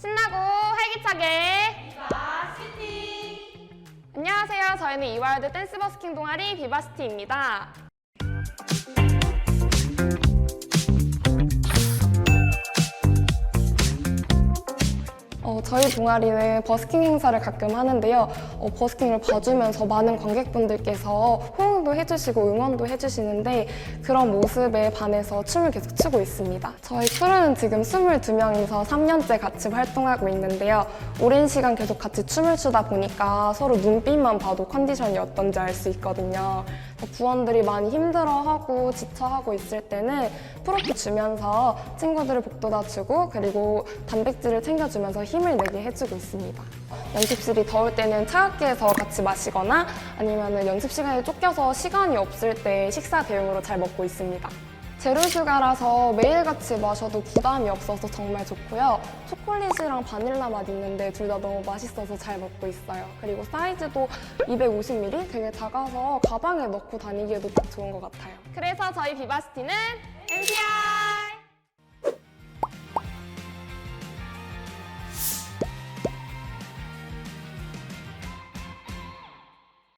신나고 활기차게 안녕하세요. 저희는 이와일드 댄스 버스킹 동아리 비바시티입니다. 어, 저희 동아리는 버스킹 행사를 가끔 하는데요. 어, 버스킹을 봐주면서 많은 관객분들께서 호응도 해주시고 응원도 해주시는데 그런 모습에 반해서 춤을 계속 추고 있습니다. 저희 크루는 지금 22명이서 3년째 같이 활동하고 있는데요. 오랜 시간 계속 같이 춤을 추다 보니까 서로 눈빛만 봐도 컨디션이 어떤지 알 수 있거든요. 부원들이 많이 힘들어하고 지쳐하고 있을 때는 프로트 주면서 친구들을 복돋아 주고 그리고 단백질을 챙겨주면서 힘을 내게 해주고 있습니다. 연습실이 더울 때는 차갑게 해서 같이 마시거나 아니면 연습 시간에 쫓겨서 시간이 없을 때 식사 대용으로 잘 먹고 있습니다. 제로슈가라서 매일같이 마셔도 부담이 없어서 정말 좋고요. 초콜릿이랑 바닐라 맛 있는데 둘 다 너무 맛있어서 잘 먹고 있어요. 그리고 사이즈도 250ml 되게 작아서 가방에 넣고 다니기에도 딱 좋은 것 같아요. 그래서 저희 비바시티는 MCR!